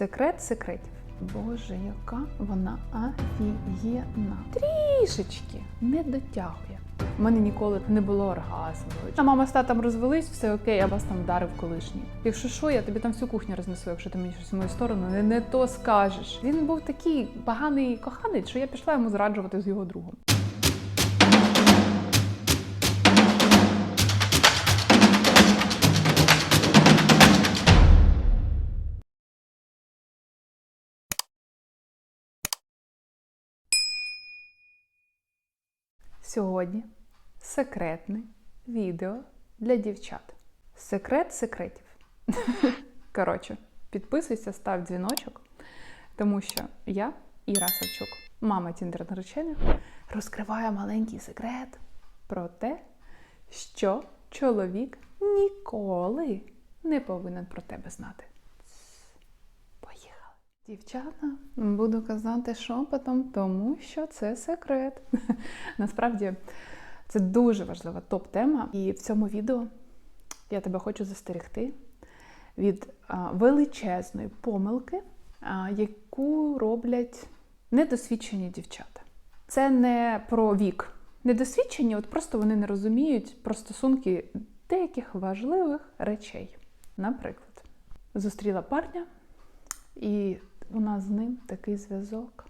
Секрет секретів. Боже, яка вона офігєна. Трішечки не дотягує. У мене ніколи не було оргазму. А мама з татом розвелись, все окей, я вас там вдарив колишній. Якщо що, я тобі там всю кухню рознесу, якщо ти мені щось в мою сторону не, не то скажеш. Він був такий поганий коханець, що я пішла йому зраджувати з його другом. Сьогодні секретне відео для дівчат. Секрет секретів. Коротше, підписуйся, став дзвіночок, тому що я, Іра Савчук, мама тіндер наречених, розкриваю маленький секрет про те, що чоловік ніколи не повинен про тебе знати. Дівчата, буду казати шепотом, тому що це секрет. Насправді це дуже важлива топ-тема. І в цьому відео я тебе хочу застерегти від величезної помилки, яку роблять недосвідчені дівчата. Це не про вік. Недосвідчені, от просто вони не розуміють про стосунки деяких важливих речей. Наприклад, зустріла парня, і у нас з ним такий зв'язок.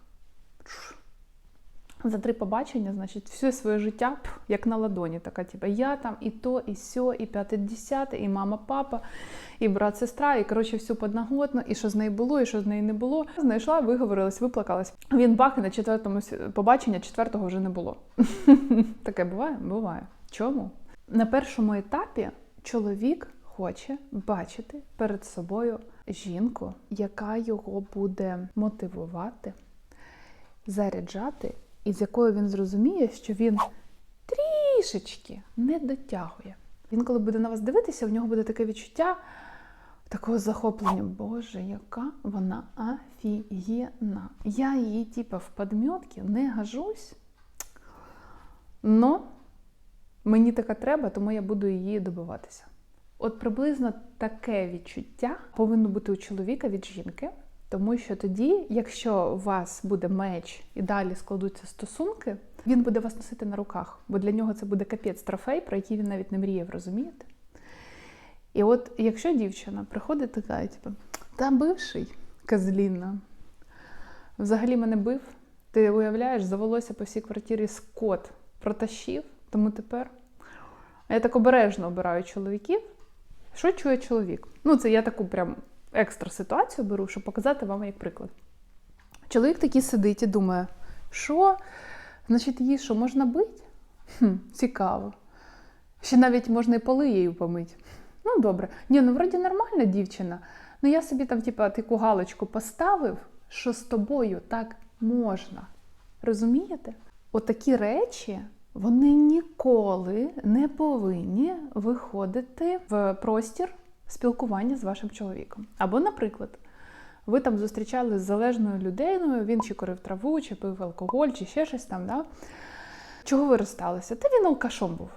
За три побачення, значить, все своє життя як на ладоні. Така, типу, я там і то, і сьо, і п'яте, десяте, і мама, папа, і брат, сестра, і коротше всю подноготно, і що з нею було, і що з нею не було. Знайшла, виговорилась, виплакалась. Він бах, і на четвертому побачення четвертого вже не було. Таке буває? Буває. Чому? На першому етапі чоловік хоче бачити перед собою жінку, яка його буде мотивувати, заряджати, і з якою він зрозуміє, що він трішечки не дотягує. Він, коли буде на вас дивитися, в нього буде таке відчуття такого захоплення. Боже, яка вона офігєна. Я її, типа, в подмьотки не гажусь. Но мені така треба, тому я буду її добиватися. От приблизно таке відчуття повинно бути у чоловіка від жінки, тому що тоді, якщо у вас буде меч і далі складуться стосунки, він буде вас носити на руках, бо для нього це буде капець трофей, про який він навіть не мріяв, розумієте? І от якщо дівчина приходить така, типу, та бивший козліна, взагалі мене бив, ти уявляєш, за по всій квартирі скот протащив, тому тепер я так обережно обираю чоловіків. Що чує чоловік? Ну, це я таку прям екстра ситуацію беру, щоб показати вам як приклад. Чоловік такий сидить і думає, що, значить, її що, можна бити? Хм, цікаво. Ще навіть можна і поли її помити. Ну, добре. Ні, ну вроді нормальна дівчина. Ну я собі там, типа, таку галочку поставив, що з тобою так можна. Розумієте? Отакі речі вони ніколи не повинні виходити в простір спілкування з вашим чоловіком. Або, наприклад, ви там зустрічались з залежною людиною, він чи курив траву, чи пив алкоголь, чи ще щось там. Да? Чого ви розсталися? Та він алкашом був.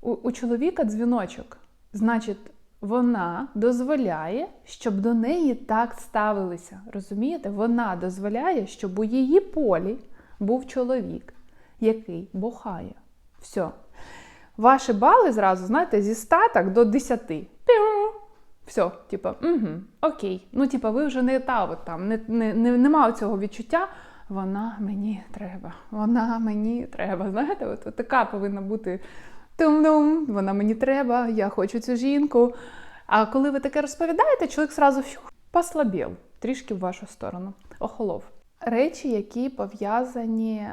У, у чоловіка дзвіночок. Значить, вона дозволяє, щоб до неї так ставилися. Розумієте? Вона дозволяє, щоб у її полі був чоловік, який бухає. Все. Ваші бали зразу, знаєте, зі 100 так до 10. Все, типа, угу, окей. Ну, типа, ви вже не та от там, не, не, не, нема цього відчуття. Вона мені треба, вона мені треба. Знаєте, от, от така повинна бути тум-дум, вона мені треба, я хочу цю жінку. А коли ви таке розповідаєте, чоловік зразу послабів трішки в вашу сторону, охолов. Речі, які пов'язані,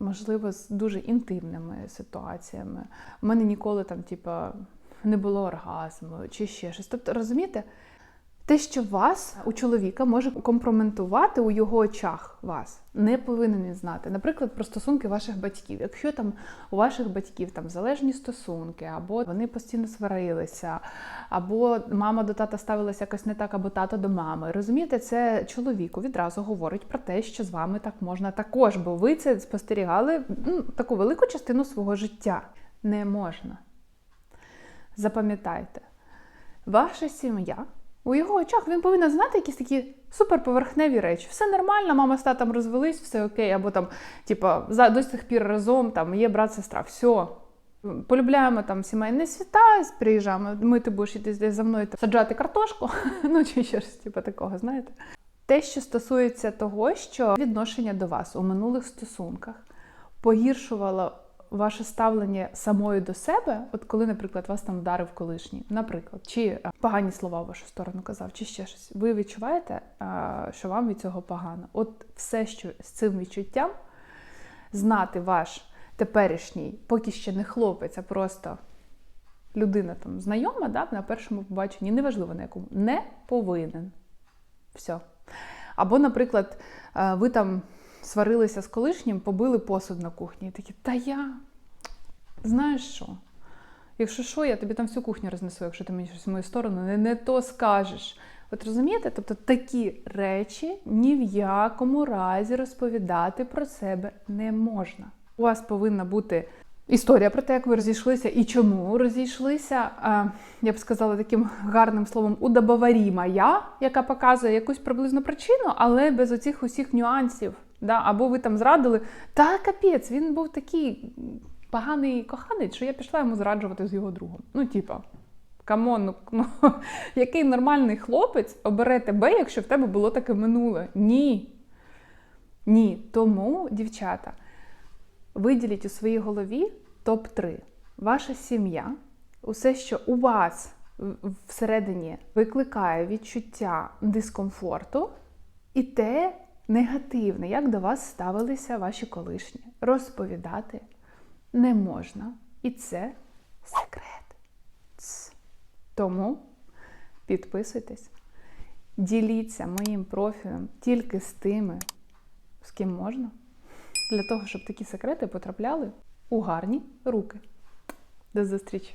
можливо, з дуже інтимними ситуаціями. У мене ніколи там, типа, не було оргазму чи ще щось. Тобто, розумієте, те, що вас у чоловіка може компроментувати у його очах вас, не повинен він знати. Наприклад, про стосунки ваших батьків. Якщо там у ваших батьків там залежні стосунки, або вони постійно сварилися, або мама до тата ставилася якось не так, або тато до мами. Розумієте, це чоловіку відразу говорить про те, що з вами так можна також, бо ви це спостерігали ну, таку велику частину свого життя. Не можна. Запам'ятайте, ваша сім'я У його очах він повинен знати якісь такі суперповерхневі речі. Все нормально, мама з татом розвелись, все окей, або там, типа, за до сих пір разом там є брат, сестра, все. Полюбляємо там сімейні свята, приїжджаємо. Ми ти будеш іти за мною там, саджати картошку, ну чи щось типу такого, знаєте. Те, що стосується того, що відношення до вас у минулих стосунках погіршувало ваше ставлення самою до себе, от коли, наприклад, вас там вдарив колишній, наприклад, чи е, погані слова в вашу сторону казав, чи ще щось, ви відчуваєте, е, що вам від цього погано. От все, що з цим відчуттям знати ваш теперішній, поки ще не хлопець, а просто людина там знайома, да, на першому побаченні, неважливо на якому, не повинен. Все. Або, наприклад, е, ви там сварилися з колишнім, побили посуд на кухні. І такі, та я знаєш що? Якщо що, я тобі там всю кухню рознесу, якщо ти мені щось в мою сторону не, не то скажеш. От розумієте? Тобто такі речі ні в якому разі розповідати про себе не можна. У вас повинна бути історія про те, як ви розійшлися і чому розійшлися. Я б сказала таким гарним словом удобоварімая, яка показує якусь приблизну причину, але без оцих усіх нюансів. Да? Або ви там зрадили, та капець, він був такий поганий коханець, що я пішла йому зраджувати з його другом. Ну, типа. Камон, ну, ну який нормальний хлопець обере тебе, якщо в тебе було таке минуле? Ні. Ні. Тому, дівчата, виділіть у своїй голові топ-3. Ваша сім'я, усе, що у вас всередині викликає відчуття дискомфорту, і те негативне, як до вас ставилися ваші колишні. Розповідати не можна. І це секрет. Ц. Тому підписуйтесь, діліться моїм профілем тільки з тими, з ким можна, для того, щоб такі секрети потрапляли у гарні руки. До зустрічі!